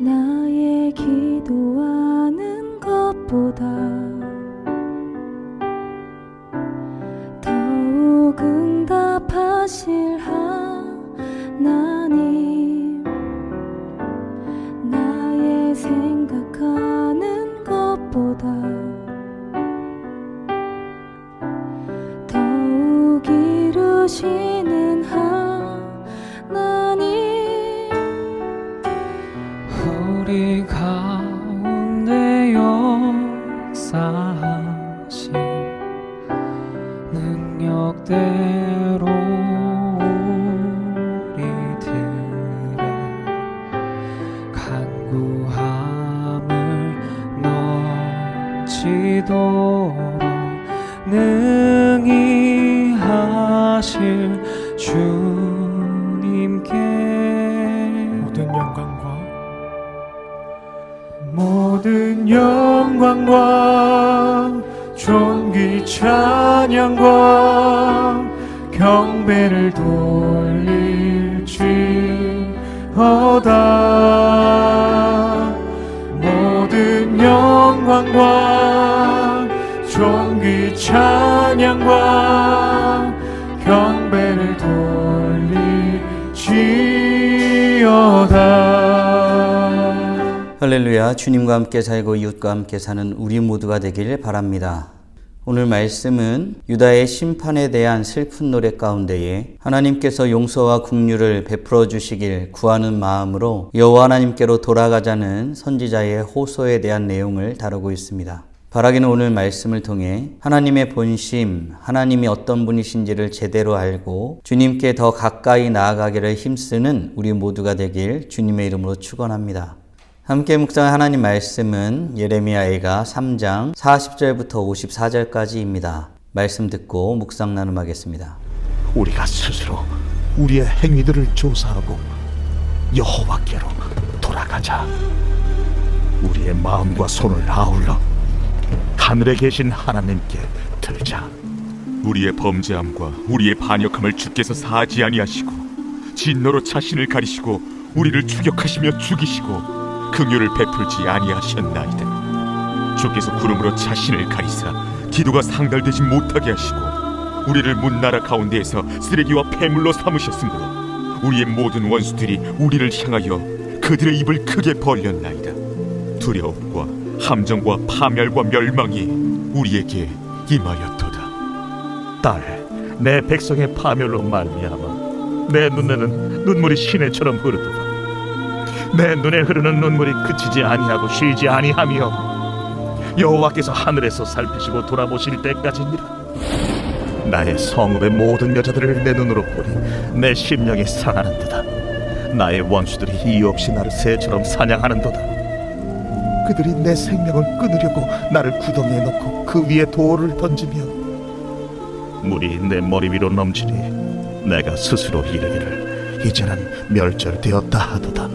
나의 기도하는 것보다 넘치도록 능히 하실 주님께 모든 영광과 모든 영광과 존귀 찬양과 경배를 돌릴지어다. 모든 영광과 찬양과 경배를 돌릴지어다 할렐루야 주님과 함께 살고 이웃과 함께 사는 우리 모두가 되길 바랍니다. 오늘 말씀은 유다의 심판에 대한 슬픈 노래 가운데에 하나님께서 용서와 국류를 베풀어 주시길 구하는 마음으로 여호와 하나님께로 돌아가자는 선지자의 호소에 대한 내용을 다루고 있습니다. 바라기는 오늘 말씀을 통해 하나님의 본심, 하나님이 어떤 분이신지를 제대로 알고 주님께 더 가까이 나아가기를 힘쓰는 우리 모두가 되길 주님의 이름으로 축원합니다. 함께 묵상할 하나님 말씀은 예레미야애가 3장 40절부터 54절까지입니다. 말씀 듣고 묵상 나눔하겠습니다. 우리가 스스로 우리의 행위들을 조사하고 여호와께로 돌아가자. 우리의 마음과 손을 아울러 하늘에 계신 하나님께 들자. 우리의 범죄함과 우리의 반역함을 주께서 사하지 아니하시고 진노로 자신을 가리시고 우리를 추격하시며 죽이시고 긍휼을 베풀지 아니하셨나이다. 주께서 구름으로 자신을 가리사 기도가 상달되지 못하게 하시고 우리를 문나라 가운데에서 쓰레기와 폐물로 삼으셨으므로 우리의 모든 원수들이 우리를 향하여 그들의 입을 크게 벌렸나이다. 두려움과 함정과 파멸과 멸망이 우리에게 임하였도다. 딸, 내 백성의 파멸로 말미암아 내 눈에는 눈물이 시내처럼 흐르도다. 내 눈에 흐르는 눈물이 그치지 아니하고 쉬지 아니하며 여호와께서 하늘에서 살피시고 돌아보실 때까지니라. 나의 성읍의 모든 여자들을 내 눈으로 보니 내 심령이 상하는도다. 나의 원수들이 이유 없이 나를 새처럼 사냥하는도다. 그들이 내 생명을 끊으려고 나를 구덩이에 넣고 그 위에 돌을 던지며 물이 내 머리 위로 넘치니 내가 스스로 이르기를 이제는 멸절되었다 하도다.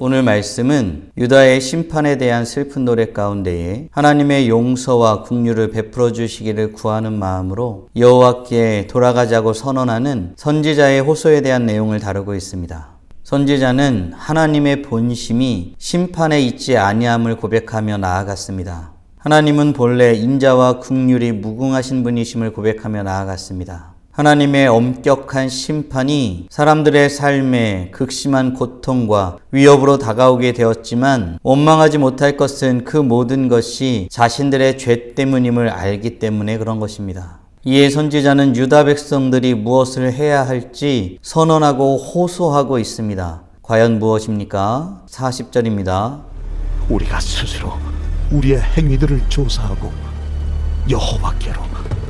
오늘 말씀은 유다의 심판에 대한 슬픈 노래 가운데에 하나님의 용서와 국류를 베풀어 주시기를 구하는 마음으로 여호와께 돌아가자고 선언하는 선지자의 호소에 대한 내용을 다루고 있습니다. 선지자는 하나님의 본심이 심판에 있지 아니함을 고백하며 나아갔습니다. 하나님은 본래 인자와 국률이 무궁하신 분이심을 고백하며 나아갔습니다. 하나님의 엄격한 심판이 사람들의 삶에 극심한 고통과 위협으로 다가오게 되었지만 원망하지 못할 것은 그 모든 것이 자신들의 죄 때문임을 알기 때문에 그런 것입니다. 이에 선지자는 유다 백성들이 무엇을 해야 할지 선언하고 호소하고 있습니다. 과연 무엇입니까? 40절입니다. 우리가 스스로 우리의 행위들을 조사하고 여호와께로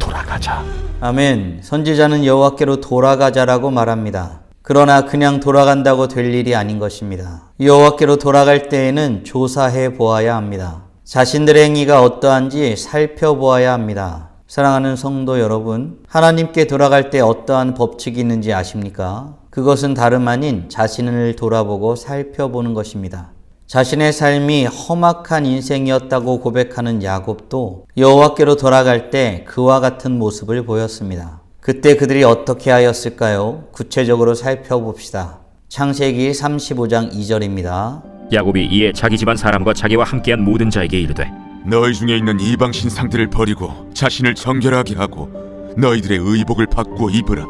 돌아가자. 아멘. 선지자는 여호와께로 돌아가자라고 말합니다. 그러나 그냥 돌아간다고 될 일이 아닌 것입니다. 여호와께로 돌아갈 때에는 조사해 보아야 합니다. 자신들의 행위가 어떠한지 살펴보아야 합니다. 사랑하는 성도 여러분, 하나님께 돌아갈 때 어떠한 법칙이 있는지 아십니까? 그것은 다름 아닌 자신을 돌아보고 살펴보는 것입니다. 자신의 삶이 험악한 인생이었다고 고백하는 야곱도 여호와께로 돌아갈 때 그와 같은 모습을 보였습니다. 그때 그들이 어떻게 하였을까요? 구체적으로 살펴봅시다. 창세기 35장 2절입니다. 야곱이 이에 자기 집안 사람과 자기와 함께한 모든 자에게 이르되 너희 중에 있는 이방 신상들을 버리고 자신을 정결하게 하고 너희들의 의복을 바꾸어 입으라.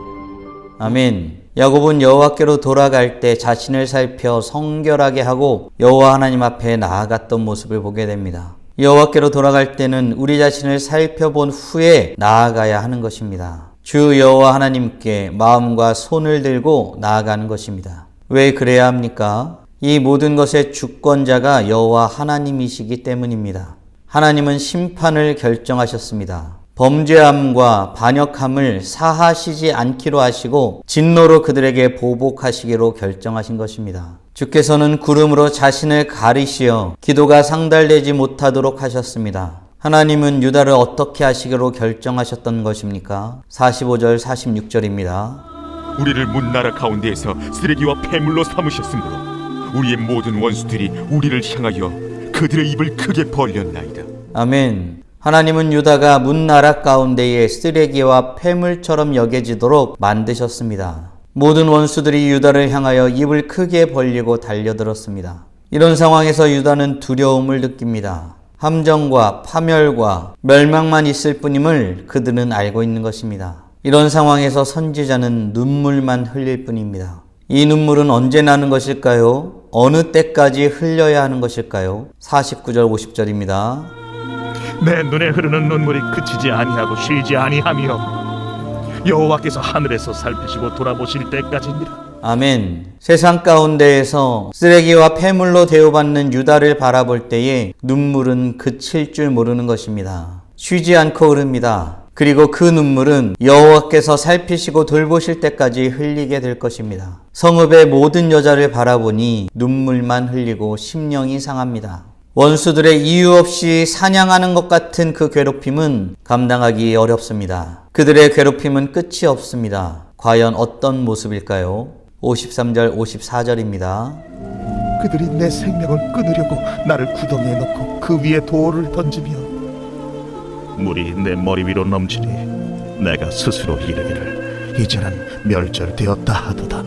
아멘. 야곱은 여호와께로 돌아갈 때 자신을 살펴 성결하게 하고 여호와 하나님 앞에 나아갔던 모습을 보게 됩니다. 여호와께로 돌아갈 때는 우리 자신을 살펴본 후에 나아가야 하는 것입니다. 주 여호와 하나님께 마음과 손을 들고 나아가는 것입니다. 왜 그래야 합니까? 이 모든 것의 주권자가 여호와 하나님이시기 때문입니다. 하나님은 심판을 결정하셨습니다. 범죄함과 반역함을 사하시지 않기로 하시고 진노로 그들에게 보복하시기로 결정하신 것입니다. 주께서는 구름으로 자신을 가리시어 기도가 상달되지 못하도록 하셨습니다. 하나님은 유다를 어떻게 하시기로 결정하셨던 것입니까? 45절 46절입니다. 우리를 문나라 가운데에서 쓰레기와 폐물로 삼으셨으므로 우리의 모든 원수들이 우리를 향하여 그들의 입을 크게 벌렸나이다. 아멘. 하나님은 유다가 문나라 가운데에 쓰레기와 폐물처럼 여겨지도록 만드셨습니다. 모든 원수들이 유다를 향하여 입을 크게 벌리고 달려들었습니다. 이런 상황에서 유다는 두려움을 느낍니다. 함정과 파멸과 멸망만 있을 뿐임을 그들은 알고 있는 것입니다. 이런 상황에서 선지자는 눈물만 흘릴 뿐입니다. 이 눈물은 언제 나는 것일까요? 어느 때까지 흘려야 하는 것일까요? 49절 50절입니다. 내 눈에 흐르는 눈물이 그치지 아니하고 쉬지 아니하며 여호와께서 하늘에서 살피시고 돌아보실 때까지니라 아멘. 세상 가운데에서 쓰레기와 폐물로 대우받는 유다를 바라볼 때에 눈물은 그칠 줄 모르는 것입니다. 쉬지 않고 흐릅니다. 그리고 그 눈물은 여호와께서 살피시고 돌보실 때까지 흘리게 될 것입니다. 성읍의 모든 여자를 바라보니 눈물만 흘리고 심령이 상합니다. 원수들의 이유 없이 사냥하는 것 같은 그 괴롭힘은 감당하기 어렵습니다. 그들의 괴롭힘은 끝이 없습니다. 과연 어떤 모습일까요? 53절, 54절입니다. 그들이 내 생명을 끊으려고 나를 구덩이에 넣고 그 위에 돌을 던지며 물이 내 머리 위로 넘치니 내가 스스로 이르기를 이제는 멸절되었다 하도다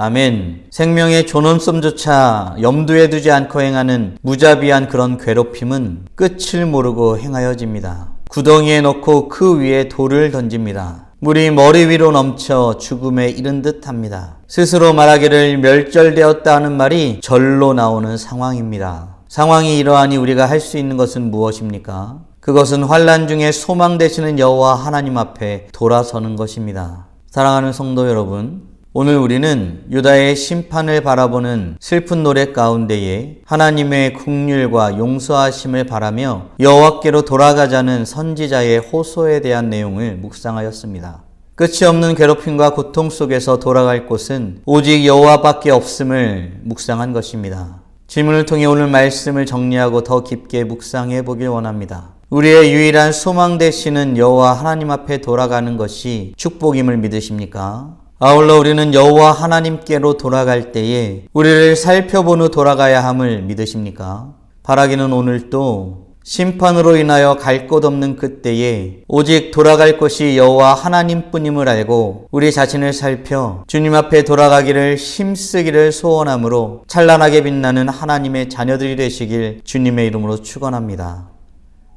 아멘. 생명의 존엄성조차 염두에 두지 않고 행하는 무자비한 그런 괴롭힘은 끝을 모르고 행하여집니다. 구덩이에 넣고 그 위에 돌을 던집니다. 물이 머리 위로 넘쳐 죽음에 이른 듯 합니다. 스스로 말하기를 멸절되었다 하는 말이 절로 나오는 상황입니다. 상황이 이러하니 우리가 할 수 있는 것은 무엇입니까? 그것은 환란 중에 소망 되시는 여호와 하나님 앞에 돌아서는 것입니다. 사랑하는 성도 여러분, 오늘 우리는 유다의 심판을 바라보는 슬픈 노래 가운데에 하나님의 국률과 용서하심을 바라며 여호와께로 돌아가자는 선지자의 호소에 대한 내용을 묵상하였습니다. 끝이 없는 괴롭힘과 고통 속에서 돌아갈 곳은 오직 여호와밖에 없음을 묵상한 것입니다. 질문을 통해 오늘 말씀을 정리하고 더 깊게 묵상해 보길 원합니다. 우리의 유일한 소망 되시는 여호와 하나님 앞에 돌아가는 것이 축복임을 믿으십니까? 아울러 우리는 여호와 하나님께로 돌아갈 때에 우리를 살펴본 후 돌아가야 함을 믿으십니까? 바라기는 오늘도 심판으로 인하여 갈 곳 없는 그때에 오직 돌아갈 곳이 여호와 하나님뿐임을 알고 우리 자신을 살펴 주님 앞에 돌아가기를 힘쓰기를 소원함으로 찬란하게 빛나는 하나님의 자녀들이 되시길 주님의 이름으로 축원합니다.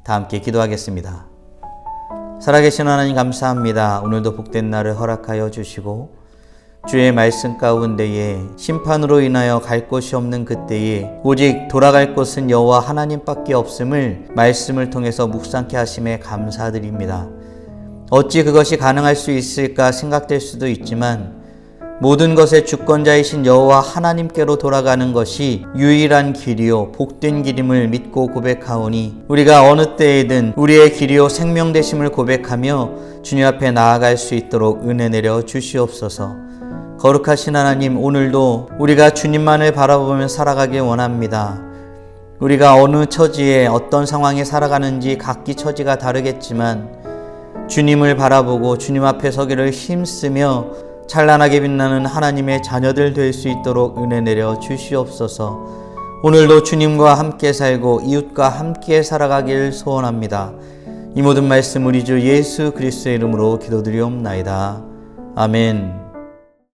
다 함께 기도하겠습니다. 살아계신 하나님 감사합니다. 오늘도 복된 날을 허락하여 주시고 주의 말씀 가운데에 심판으로 인하여 갈 곳이 없는 그때에 오직 돌아갈 곳은 여호와 하나님밖에 없음을 말씀을 통해서 묵상케 하심에 감사드립니다. 어찌 그것이 가능할 수 있을까 생각될 수도 있지만 모든 것의 주권자이신 여호와 하나님께로 돌아가는 것이 유일한 길이요 복된 길임을 믿고 고백하오니 우리가 어느 때에든 우리의 길이요 생명 되심을 고백하며 주님 앞에 나아갈 수 있도록 은혜 내려 주시옵소서. 거룩하신 하나님 오늘도 우리가 주님만을 바라보며 살아가길 원합니다. 우리가 어느 처지에 어떤 상황에 살아가는지 각기 처지가 다르겠지만 주님을 바라보고 주님 앞에 서기를 힘쓰며 찬란하게 빛나는 하나님의 자녀들 될 수 있도록 은혜 내려 주시옵소서. 오늘도 주님과 함께 살고 이웃과 함께 살아가길 소원합니다. 이 모든 말씀 우리 주 예수 그리스도의 이름으로 기도드리옵나이다. 아멘.